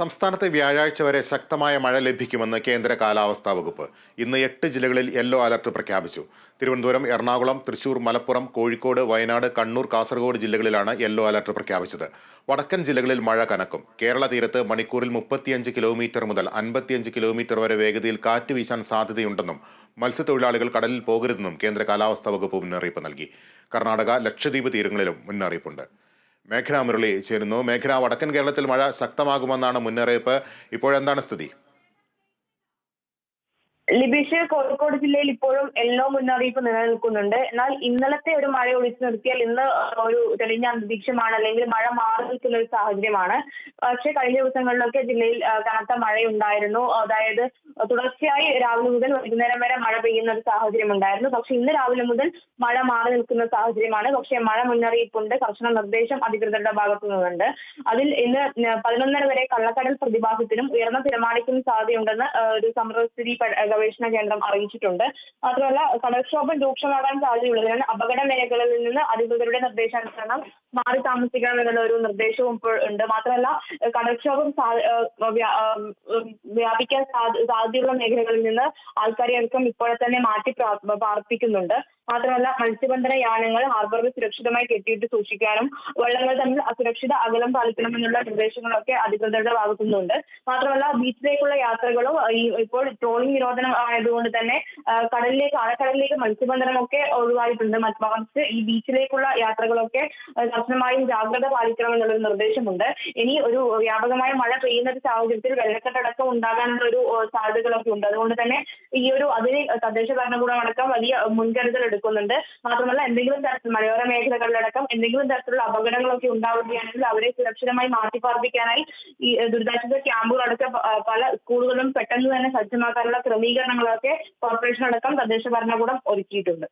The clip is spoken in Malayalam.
സംസ്ഥാനത്ത് വ്യാഴാഴ്ച വരെ ശക്തമായ മഴ ലഭിക്കുമെന്ന് കേന്ദ്ര കാലാവസ്ഥാ വകുപ്പ്. ഇന്ന് എട്ട് ജില്ലകളിൽ യെല്ലോ അലർട്ട് പ്രഖ്യാപിച്ചു. തിരുവനന്തപുരം എറണാകുളം തൃശൂർ മലപ്പുറം കോഴിക്കോട് വയനാട് കണ്ണൂർ കാസർഗോഡ് ജില്ലകളിലാണ് യെല്ലോ അലർട്ട് പ്രഖ്യാപിച്ചത്. വടക്കൻ ജില്ലകളിൽ മഴ കനക്കും. കേരള തീരത്ത് മണിക്കൂറിൽ മുപ്പത്തിയഞ്ച് കിലോമീറ്റർ മുതൽ അൻപത്തിയഞ്ച് കിലോമീറ്റർ വരെ വേഗതയിൽ കാറ്റ് വീശാൻ സാധ്യതയുണ്ടെന്നും മത്സ്യത്തൊഴിലാളികൾ കടലിൽ പോകരുതെന്നും കേന്ദ്ര കാലാവസ്ഥാ വകുപ്പ് മുന്നറിയിപ്പ് നൽകി. കർണാടക ലക്ഷദ്വീപ് തീരങ്ങളിലും മുന്നറിയിപ്പുണ്ട്. മേഘന മുരളി ചേരുന്നു. മേഘന വടക്കൻ കേരളത്തിൽ മഴ ശക്തമാകുമെന്നാണ് മുന്നറിയിപ്പ്. ഇപ്പോഴെന്താണ് സ്ഥിതി? ലിബീഷ് കോഴിക്കോട് ജില്ലയിൽ ഇപ്പോഴും യെല്ലോ മുന്നറിയിപ്പ് നിലനിൽക്കുന്നുണ്ട്. എന്നാൽ ഇന്നലത്തെ ഒരു മഴ ഒഴിച്ചു നിർത്തിയാൽ ഇന്ന് ഒരു തെളിഞ്ഞ അന്തരീക്ഷമാണ് അല്ലെങ്കിൽ മഴ മാറി നിൽക്കുന്ന ഒരു സാഹചര്യമാണ്. പക്ഷേ കഴിഞ്ഞ ദിവസങ്ങളിലൊക്കെ ജില്ലയിൽ കനത്ത മഴയുണ്ടായിരുന്നു. അതായത് തുടർച്ചയായി രാവിലെ മുതൽ വൈകുന്നേരം വരെ മഴ പെയ്യുന്ന ഒരു സാഹചര്യം ഉണ്ടായിരുന്നു പക്ഷെ ഇന്ന് രാവിലെ മുതൽ മഴ മാറി നിൽക്കുന്ന സാഹചര്യമാണ്. പക്ഷേ മഴ മുന്നറിയിപ്പുണ്ട്. കർശന നിർദ്ദേശം അധികൃതരുടെ ഭാഗത്തു നിന്നുണ്ട്. അതിൽ ഇന്ന് പതിനൊന്നര വരെ കള്ളക്കടൽ പ്രതിഭാസത്തിനും ഉയർന്ന തിരമാലയ്ക്കും സാധ്യതയുണ്ടെന്ന് ഒരു സമുദ്രസ്ഥിതി പ- ഗവേഷണ കേന്ദ്രം അറിയിച്ചിട്ടുണ്ട്. മാത്രമല്ല കടൽക്ഷോഭം രൂക്ഷമാകാൻ സാധ്യതയുള്ളതിനാൽ അപകട മേഖലകളിൽ നിന്ന് അധികൃതരുടെ നിർദ്ദേശാനുസരണം മാറി താമസിക്കണം എന്നുള്ള ഒരു നിർദ്ദേശവും ഇപ്പോൾ ഉണ്ട്. മാത്രമല്ല കടൽക്ഷോഭം വ്യാപിക്കാൻ സാധ്യതയുള്ള മേഖലകളിൽ നിന്ന് ആൾക്കാരെ അടക്കം ഇപ്പോഴെ തന്നെ മാറ്റി പാർപ്പിക്കുന്നുണ്ട്. മാത്രമല്ല മത്സ്യബന്ധന യാനങ്ങൾ ഹാർബറിൽ സുരക്ഷിതമായി കെട്ടിയിട്ട് സൂക്ഷിക്കാനും വള്ളങ്ങൾ തമ്മിൽ അസുരക്ഷിത അകലം പാലിക്കണമെന്നുള്ള നിർദ്ദേശങ്ങളൊക്കെ അധികൃതരുടെ ഭാഗത്തുനിന്നുണ്ട്. മാത്രമല്ല ബീച്ചിലേക്കുള്ള യാത്രകളും ഈ ഇപ്പോൾ ട്രോളിംഗ് നിരോധനം ആയതുകൊണ്ട് തന്നെ കടലിലേക്ക് ആഴക്കടലിലേക്ക് മത്സ്യബന്ധനമൊക്കെ ഒഴിവായിട്ടുണ്ട്. മറിച്ച് ഈ ബീച്ചിലേക്കുള്ള യാത്രകളൊക്കെ കർശനമായും ജാഗ്രത പാലിക്കണമെന്നുള്ളൊരു നിർദ്ദേശമുണ്ട്. ഇനി ഒരു വ്യാപകമായ മഴ പെയ്യുന്ന ഒരു സാഹചര്യത്തിൽ വെള്ളക്കെട്ടടക്കം ഉണ്ടാകാനുള്ള ഒരു സാധ്യതകളൊക്കെ ഉണ്ട്. അതുകൊണ്ട് തന്നെ ഈ ഒരു അതിന് തദ്ദേശ ഭരണകൂടം അടക്കം വലിയ മുൻകരുതൽ എടുക്കുന്നുണ്ട്. മാത്രമല്ല എന്തെങ്കിലും തരത്തിൽ മലയോര മേഖലകളിലടക്കം എന്തെങ്കിലും തരത്തിലുള്ള അപകടങ്ങളൊക്കെ ഉണ്ടാവുകയാണെങ്കിൽ അവരെ സുരക്ഷിതമായി മാറ്റിപ്പാർപ്പിക്കാനായി ഈ ദുരിതാശ്വാസ ക്യാമ്പുകളടക്കം പല സ്കൂളുകളും പെട്ടെന്ന് തന്നെ സജ്ജമാക്കാനുള്ള ക്രമീകരണങ്ങളൊക്കെ കോർപ്പറേഷൻ അടക്കം തദ്ദേശ ഭരണകൂടം ഒരുക്കിയിട്ടുണ്ട്.